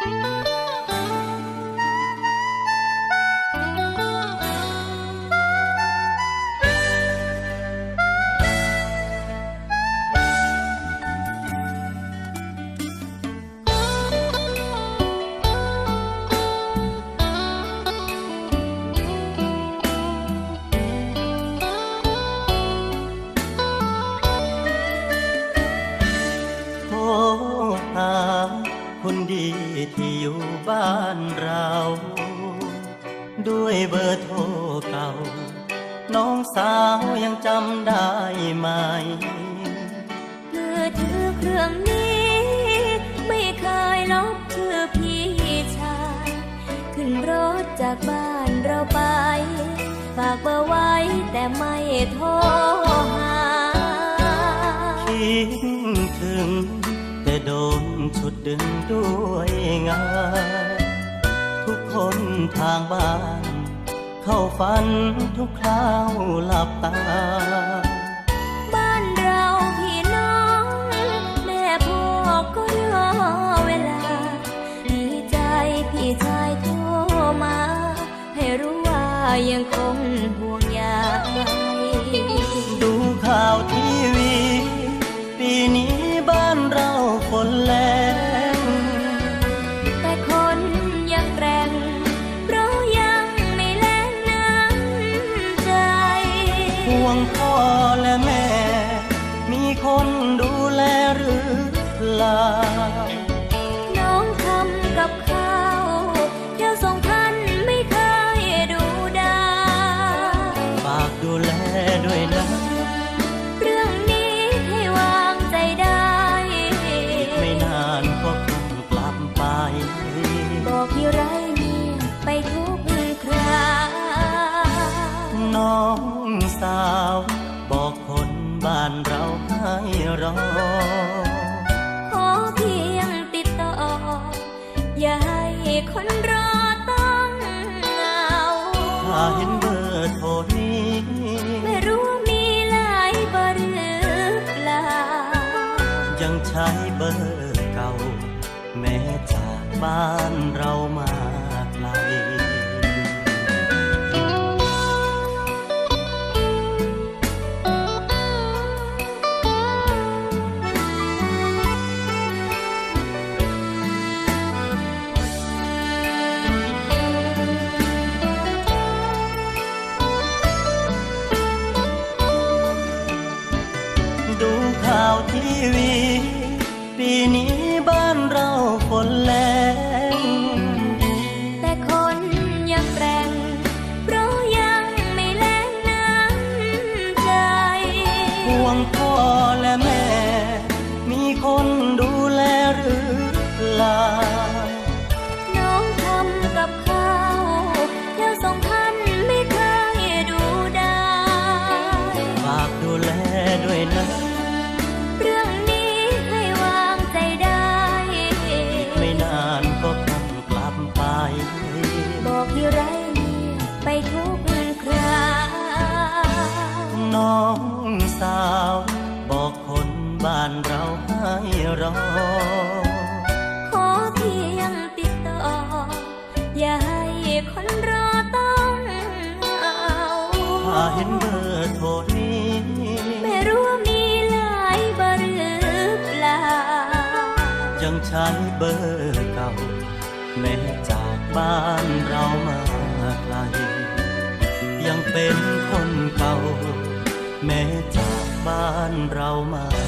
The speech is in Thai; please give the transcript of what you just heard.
โที่อยู่บ้านเรา ด้วยเบอร์โทรเก่า น้องสาวยังจำได้ไหม มือถือเครื่องนี้ ไม่เคยลบชื่อพี่ชาย ขึ้นรถจากบ้านเราไป ฝากเบอร์ไว้แต่ไม่โทรหา คิดถึงแต่โดนชุดดึงด้วย งานทุกคนทางบ้าน เข้าฝันทุกคราวหลับตา บ้านเราพี่น้อง แม่พ่อก็รอเวลาดีใจพี่ชายโทรมา ให้รู้ว่ายังคงห่วงใยดูข่าวทีวี ปีนี้ ห่วงพ่อและแม่ มีคนดูแลหรือเปล่า น้องทำกับข้าวเที่ยวส่งท่านไม่เคยดูดาฝากดูแลด้วยนะ เรื่องนี้ให้วางใจได้ ไม่นานก็คงกลับไป บอกที่ไร บ้านเราให้รอ ขอเพียงติดต่อ อย่าให้คนรอต้องเหงาถ้าเห็นเบอร์โทรนี้ไม่รู้มีหลายเบอร์หรือเปล่า ยังใช้เบอร์เก่า แม้จากบ้านเรามา วี ปีนี้บ้านเราฝนแรงแต่คนยังแกร่งเพราะยังไม่แลกน้ำใจ ห่วงพ่อและแม่ มีคนดูแลหรือเปล่าน้องทำกับข้าวเที่ยวส่งท่านไม่เคยดูได้ฝากดูแล บ้านเราให้รอ ขอเพียงติดต่อ อย่าให้คนรอต้องเอาถ้าเห็นเบอร์โทรนี้ไม่รู้ว่ามีหลายเบอร์หรือเปล่ายังใช้เบอร์เก่า แม้จากบ้านเรามาไกล ยังเป็นคนเก่า แม้จากบ้านเรามาไกล